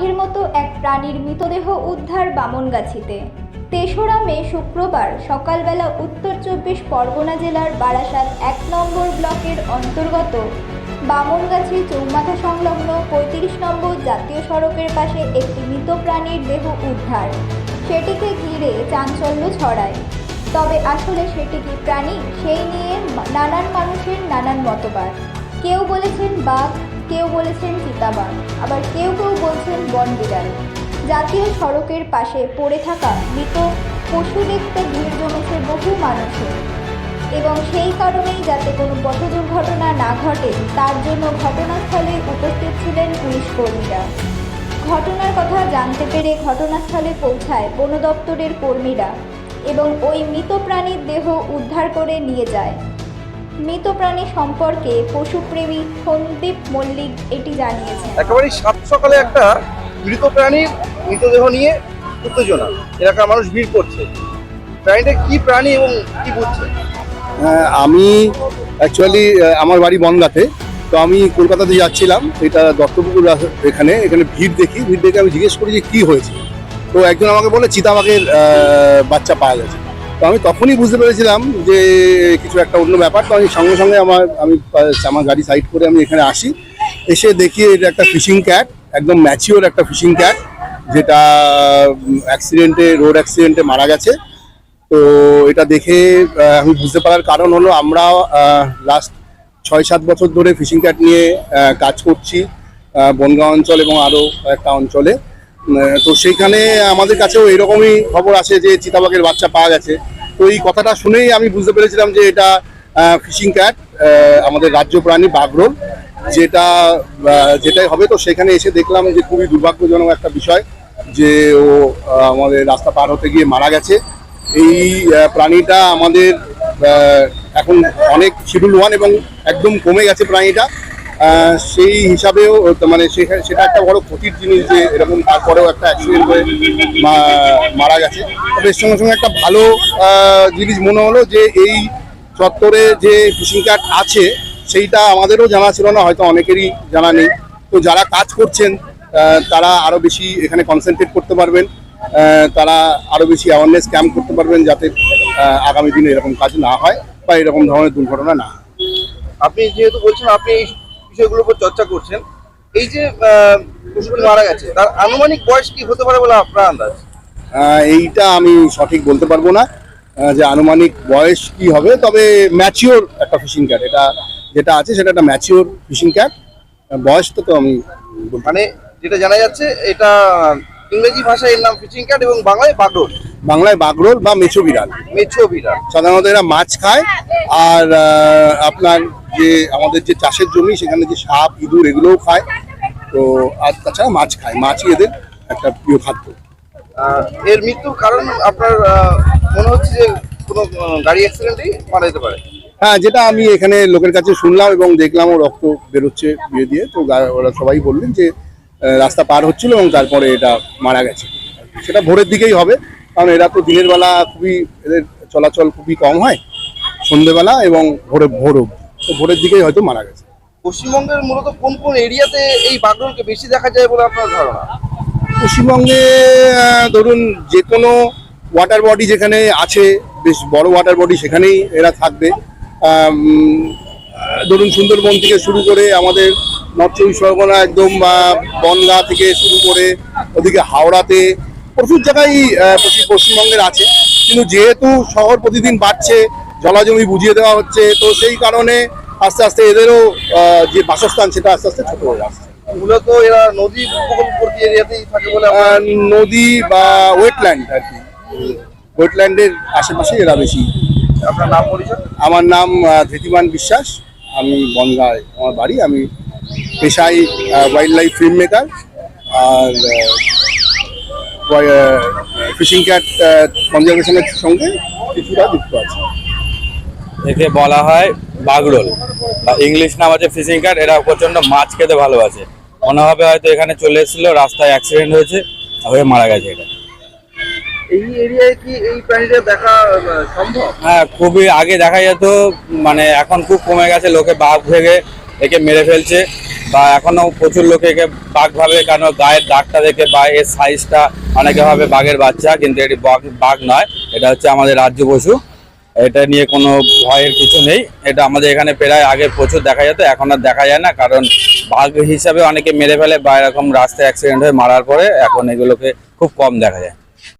বাঘের মতো এক প্রাণীর মৃতদেহ উদ্ধার বামনগাছিতে। তেসরা মে শুক্রবার সকালবেলা উত্তর চব্বিশ পরগনা জেলার বারাসাত এক নম্বর ব্লকের অন্তর্গত বামনগাছি চৌমাথা সংলগ্ন পঁয়ত্রিশ নম্বর জাতীয় সড়কের পাশে একটি মৃত প্রাণীর দেহ উদ্ধার। সেটিকে ঘিরে চাঞ্চল্য ছড়ায়। তবে আসলে সেটি কি প্রাণী, সেই নিয়ে নানান মানুষের নানান মতবাদ। কেউ বলেছেন বাঘ কেউ বলেছেন চিতাবাঘ, আবার কেউ কেউ বলছেন বনবিড়াল। জাতীয় সড়কের পাশে পড়ে থাকা মৃত পশু দেখতে ভিড় জমেছে বহু মানুষের। এবং সেই কারণেই যাতে কোনো পথ দুর্ঘটনা না ঘটে, তার জন্য ঘটনাস্থলে উপস্থিত ছিলেন পুলিশ কর্মীরা। ঘটনার কথা জানতে পেরে ঘটনাস্থলে পৌঁছায় বন দপ্তরের কর্মীরা এবং ওই মৃত প্রাণীর দেহ উদ্ধার করে নিয়ে যায়। মৃত প্রাণী সম্পর্কে পশুপ্রেমী সন্দীপ মল্লিক এটি জানিয়েছেন। একেবারেই সাত সকালে একটা মৃত প্রাণীর মৃতদেহ নিয়ে উত্তেজনা। এলাকার মানুষ ভিড় করছে। প্রাণীটা কি প্রাণী এবং কি বুঝছে? হ্যাঁ, আমি অ্যাকচুয়ালি আমার বাড়ি বনগাঁতে। তো আমি কলকাতাতে যাচ্ছিলাম। এটা দত্তপুকুর এখানে। এখানে ভিড় দেখি। ভিড় দেখে আমি জিজ্ঞেস করি যে কী হয়েছে। তো একজন আমাকে বলে চিতাবাঘের আহ, বাচ্চা পাওয়া গেছে। তো আমি তখনই বুঝতে পেরেছিলাম যে কিছু একটা অন্য ব্যাপার। তো আমি সঙ্গে সঙ্গে আমার আমি আমার গাড়ি সাইড করে আমি এখানে আসি। এসে দেখি এটা একটা ফিশিং ক্যাট একদম ম্যাচিওর একটা ফিশিং ক্যাট যেটা অ্যাক্সিডেন্টে রোড অ্যাক্সিডেন্টে মারা গেছে। তো এটা দেখে আমি বুঝতে পারার কারণ হলো আমরা লাস্ট ছয় সাত বছর ধরে ফিশিং ক্যাট নিয়ে কাজ করছি আহ, বনগাঁ অঞ্চল এবং আরও একটা অঞ্চলে। তো সেইখানে আমাদের কাছেও এরকমই খবর আসে যে চিতাবাঘের বাচ্চা পাওয়া গেছে। তো এই কথাটা শুনেই আমি বুঝতে পেরেছিলাম যে এটা ফিশিং ক্যাট আমাদের রাজ্য প্রাণী বাগরোল যেটা যেটাই হবে তো সেখানে এসে দেখলাম যে খুবই দুর্ভাগ্যজনক একটা বিষয় যে ও আমাদের রাস্তা পার হতে গিয়ে মারা গেছে। এই প্রাণীটা আমাদের এখন অনেক শিডিউল ওয়ান এবং একদম কমে গেছে প্রাণীটা। সেই হিসাবেও মানে সেটা একটা বড় ক্ষতির জিনিস যে এরকম তারপরেও একটা অ্যাক্সিডেন্ট হয়ে মারা গেছে। তবে সঙ্গে সঙ্গে একটা ভালো জিনিস মনে হলো যে এই চত্বরে যে ফিশিং কার্ড আছে, সেইটা আমাদেরও জানা ছিল না, হয়তো অনেকেরই জানা নেই। তো যারা কাজ করছেন তারা আরও বেশি এখানে কনসেন্ট্রেট করতে পারবেন। তারা আরও বেশি অ্যাওয়ারনেস ক্যাম্প করতে পারবেন যাতে আগামী দিনে এরকম কাজ না হয় বা এরকম ধরনের দুর্ঘটনা না আপনি যেহেতু বলছেন, আপনি বিষয়গুলোর উপর চর্চা করছেন এই যে পশুটি মারা গেছে তার আনুমানিক বয়স কি হতে পারে বলে আপনার আন্দাজ? এইটা আমি সঠিক বলতে পারব না যে আনুমানিক বয়স কি হবে তবে ম্যাচিওর একটা ফিশিং ক্যাট এটা যেটা আছে সেটা একটা ম্যাচিওর ফিশিং ক্যাট বয়স তো তো আমি মানে যেটা জানা যাচ্ছে এটা ইংরেজি ভাষায় এর নাম ফিশিং ক্যাট এবং বাংলায় বাগরোল। বাংলায় বাগরোল বা মেছো বিড়াল। মেছো বিড়াল। সাধারণত এরা মাছ খায় আর আপনার যে আমাদের যে চাষের জমি সেখানে যে সাপ ইঁদুর এগুলোও খায়। তো আর তাছাড়া মাছ খায়। মাছই এদের একটা প্রিয় খাদ্য। এর মৃত্যুর কারণ আপনার মনে হচ্ছে যে কোনো গাড়ি অ্যাক্সিডেন্টেই মারা যেতে পারে? হ্যাঁ যেটা আমি এখানে লোকের কাছে শুনলাম এবং দেখলামও রক্ত বেরোচ্ছে বিয়ে দিয়ে। তো ওরা সবাই বললেন যে রাস্তা পার হচ্ছিল এবং তারপরে এটা মারা গেছে। সেটা ভোরের দিকেই হবে কারণ এরা তো দিনের বেলা খুবই এদের চলাচল খুবই কম হয় সন্ধেবেলা এবং ভোরে ভোর অবধি। তো ভোরের দিকেই হয়তো মারা গেছে। পশ্চিমবঙ্গের মূলত কোন কোন এরিয়াতে এই বাগরোলকে বেশি দেখা যায় বলে আপনার ধারণা? পশ্চিমবঙ্গে ধরুন যে কোনো ওয়াটার বডি যেখানে আছে বেশ বড় ওয়াটার বডি সেখানেই এরা থাকবে। ধরুন সুন্দরবন থেকে শুরু করে আমাদের নর্থ চব্বিশ পরগনা একদম বনগা থেকে শুরু করে ওদিকে হাওড়াতে প্রচুর জায়গায় পশ্চিম- পশ্চিমবঙ্গের আছে। কিন্তু যেহেতু শহর প্রতিদিন বাড়ছে জলাজমি বুঝিয়ে দেওয়া হচ্ছে। তো সেই কারণে আস্তে আস্তে এদেরও যে বাসস্থান সেটা আস্তে আস্তে ছোট হয়ে আসছে। মূলত এরা নদী উপকূলবর্তী এরিয়াতেই থাকে বলে নদী বা ওয়েটল্যান্ড আর কি। ওয়েটল্যান্ডের আশেপাশে এরা বেশি। আপনার নাম পরিচয়? আমার নাম ধৃতিমান বিশ্বাস। আমি বনগাঁয় আমার বাড়ি। আমি পেশাই ওয়াইল্ড লাইফ ফিল্ম মেকার আর ফিশিং ক্যাট কনজারভেশনের সঙ্গে কিছুটা যুক্ত আছে। একে বলা হয় বাগরোল বা ইংলিশ নাম আছে ফিশিং কার্ড এরা প্রচণ্ড মাছ খেতে ভালোবাসে। মনে হবে হয়তো এখানে চলে এসেছিল রাস্তায় অ্যাক্সিডেন্ট হয়েছে হয়ে মারা গেছে এটা। এই এরিয়ায় কি এই প্রাণীটা দেখা সম্ভব? হ্যাঁ খুবই আগে দেখা যেত মানে এখন খুব কমে গেছে লোকে বাঘ ভেগে একে মেরে ফেলছে বা এখনও প্রচুর লোকে একে বাঘ ভাবে কেন গায়ের দাগটা দেখে বা এর সাইজটা অনেকে ভাবে বাঘের বাচ্চা কিন্তু এটি বাঘ বাঘ নয় এটা হচ্ছে আমাদের রাজ্য পশু। এটা নিয়ে কোনো ভয়ের কিছু নেই। এটা আমাদের এখানে প্রায় আগে প্রচুর দেখা যেত, এখন আর দেখা যায় না, কারণ বাঘ হিসাবে অনেকে মেরে ফেলে বা এরকম রাস্তায় অ্যাক্সিডেন্ট হয়ে মারার পরে এখন এগুলোকে খুব কম দেখা যায়।